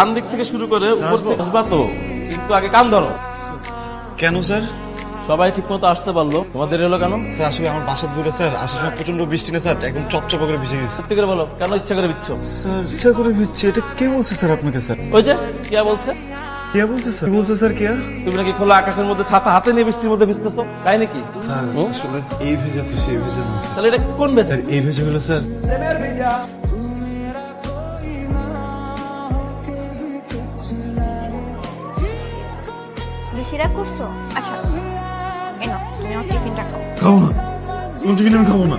ডান দিক থেকে শুরু করে উপর থেকে আসবা তো। কিন্তু আগে কান ধরো। কেন স্যার? সবাই ঠিক মতো আসতে পারল। তোমাদের এলো কেন? স্যার আসলে আমার বাসা দূরে স্যার। আসার সময় প্রচণ্ড বৃষ্টি না স্যার? একদম চপচপ করে ভিজে গেছে। সত্যি করে বলো কেন ইচ্ছা করে দিচ্ছ স্যার ইচ্ছা করে ভিজছে। এটা কে বলছে স্যার আপনাকে স্যার? ওই যে কিয়া বলছে? কে বলছে স্যার? কি বলছে স্যার কে তুমি নাকি খোলা আকাশের মধ্যে ছাতা হাতে নিয়ে বৃষ্টির মধ্যে ভিজতেছো? তাই নাকি? হুম? আসলে এই ভেজা তো সেই ভেজা না তাহলে এটা কোন স্যার এই ভেজা হলো স্যার করছ? আচ্ছা এনো তুমি আমার টিফিনটা খাও। খাব না। টিফিন আমি খাব না।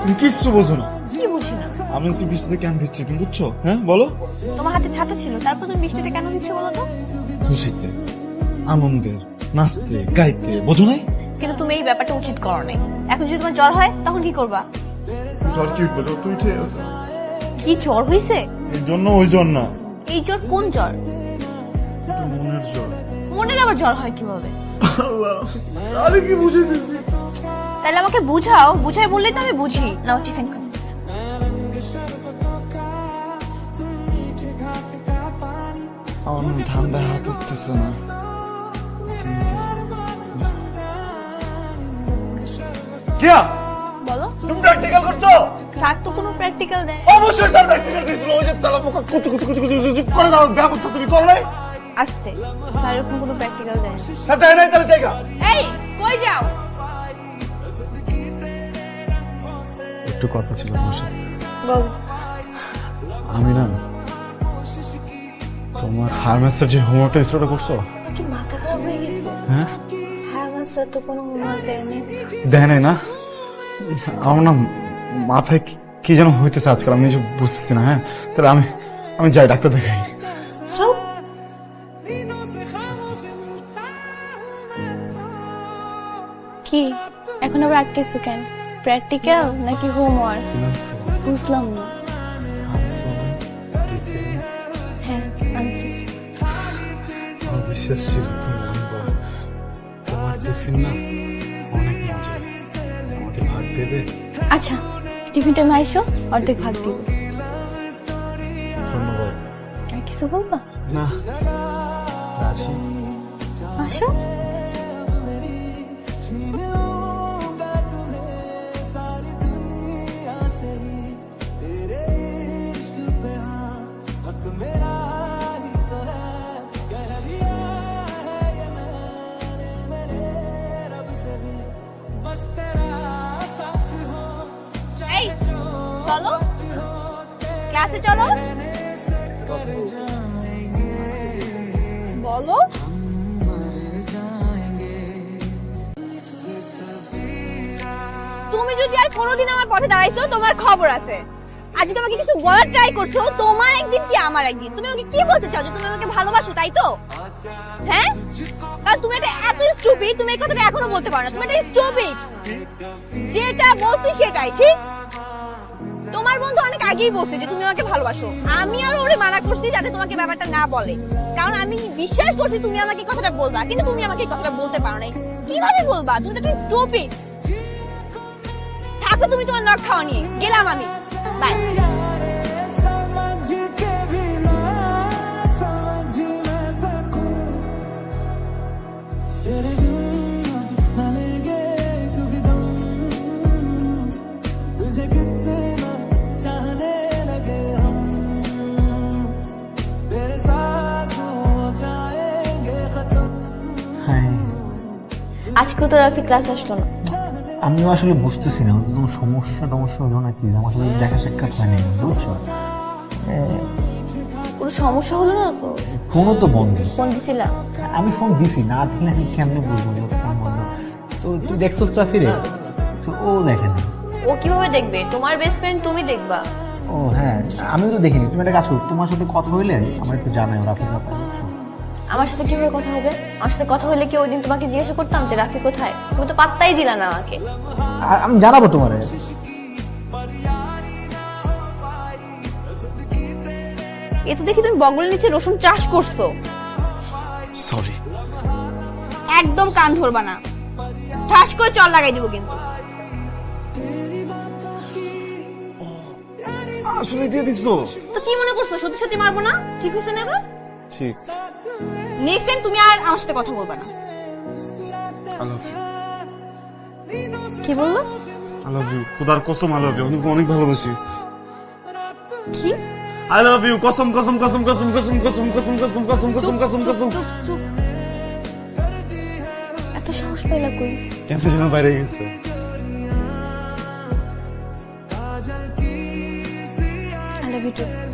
তুমি কিচ্ছু বোঝো না। কি বুঝি না? আমি হচ্ছে বৃষ্টিতে কেন ভিজছি তুমি বুঝছ? হ্যাঁ বলো। তোমার হাতে ছাতা ছিল তারপর তুমি বৃষ্টিতে কেন দিচ্ছ বলো তো? খুশিতে আনন্দের নাচতে গাইতে বোঝো নাই? কিন্তু তুমি এই ব্যাপারটা উচিত করো নাই। এখন যদি তোমার জ্বর হয় তখন কি করবা? জ্বর কি উঠবে? তো উঠে আছে কি জ্বর হয়েছে এই জন্য ওই জ্বর না। এই জ্বর কোন জ্বর? মনের আবার জ্বর হয় কীভাবে? আরে কি বুঝে দিছি তাহলে আমাকে বুঝাও বুঝাই বললেই তো আমি বুঝি। নাও টিফিন খাও। আমার না ঠান্ডা হাত উঠতেছে না। কিয়া? বলো। তুমি প্র্যাকটিক্যাল করছ? স্যার তো কোনো প্র্যাকটিক্যাল দেয় অবশ্যই স্যার প্র্যাকটিক্যাল দিয়েছিল ওই যে তালা পোকা কুচু কুচু কুচু কুচু কুচু করে দাও তুমি করো নাই? আসতে। স্যার এরকম কোনো প্র্যাকটিক্যাল দেয় স্যার দেয় নাই তাহলে জায়গা। এই কই যাও? একটু কথা ছিল আমার সাথে। বল আমি না তোমার হারমেস্টার যে হোমওয়ার্কটা স্টার্ট করছ? কি মাথা খারাপ হয়ে গেছে? হ্যাঁ? আমার তো কোনো হোমওয়ার্ক দেয়নি দেয় নাই না? আমার না মাথায় কি- কি যেন হইতেছে আজকাল আমি কিছু বুঝতেছি না হ্যাঁ? তাহলে আমি আমি যাই ডাক্তার দেখাই। কি? এখন আবার আটকেছো কেন? প্র্যাকটিক্যাল নাকি হোমওয়ার্ক বুঝলাম না। হ্যাঁ আনছি বিশ্বাস ছিল তুমি তোমার টিফিন না অনেক মজা আমাকে ভাগ দেবে? আচ্ছা টিফিনটা আমি আইসো অর্ধেক ভাগ দিব। ধন্যবাদ। আর কিছু বলবা? না আসি। আসো এই চলো ক্লাসে তুমি যদি আর কোনোদিন আমার পথে দাঁড়াইছো, তোমার খবর আছে। আজ যদি আমাকে কিছু বলার ট্রাই করছ, তোমার একদিন কি আমার একদিন? তুমি আমাকে কি বলতে চাও যে তুমি আমাকে ভালোবাসো, তাই তো? হ্যাঁ? কারণ তুমি এটা এত স্টুপিড তুমি এই কথাটা এখনও বলতে পারো না। তুমি এটা স্টুপিড যেটা বলছি সেটাই, ঠিক? তোমার বন্ধু অনেক আগেই বলছে যে তুমি আমাকে ভালোবাসো। আমি আর ওরে মানা করছি যাতে তোমাকে ব্যাপারটা না বলে। কারণ আমি বিশ্বাস করছি তুমি আমাকে কথাটা বলবা, কিন্তু তুমি আমাকে কথাটা বলতে পারো না কীভাবে বলবা? তুমি তো স্টুপিড থাকো তুমি তোমার নখ খাওয়া নিয়ে গেলাম আমি। বাই আজকেও তো রাফি ক্লাস আসলো না। আমিও আসলে বুঝতেছি না ওর কোনো সমস্যা টমস্যা হলো নাকি? আমার সাথে দেখা সাক্ষাৎ হয়নি বুঝছ? কোনো সমস্যা হলো না তো? ফোনও তো বন্ধ। ফোন দিছিলাম। আমি ফোন দিছি না দিলে আমি কেমনে বলব যে ফোন বন্ধ? তো তুই দেখছ ফিরে তো ও দেখে না। ও কীভাবে দেখবে? তোমার বেস্ট ফ্রেন্ড তুমি দেখবা। ও হ্যাঁ আমিও তো দেখিনি। তুমি একটা কাজ করো তোমার সাথে কথা হইলে আমার একটু জানাই ওর বুঝছ? আমার সাথে কীভাবে কথা হবে? আমার সাথে কথা হলে কি ওই দিন তোমাকে জিজ্ঞাসা করতাম যে রাফি কোথায়? তুমি তো পাত্তাই দিলা না আমাকে। আর আমি জানাব তোমারে। এ তো দেখি তুমি বগলের নিচে রসুন চাষ করছ। সরি একদম কান ধরবা না। ঠাস করে চল লাগাই দিব কিন্তু। আসলে দিয়ে দিছো। তো কি মনে করছ? করছ সত্যি সত্যি মারবো না? ঠিক হয়েছে না এবার? ঠিক নেক্সট টাইম তুমি আর আমার সাথে কথা বলবে না আই লাভ ইউ কি বলল আই লাভ ইউ খুদার কসম আই লাভ ইউ অনেক অনেক ভালোবাসি কি আই লাভ ইউ কসম কসম কসম কসম কসম কসম কসম কসম কসম কসম কসম কসম চুপ চুপ এত সাহস পাইলা কই কেন যেন বাইরে গেছে আই লাভ ইউ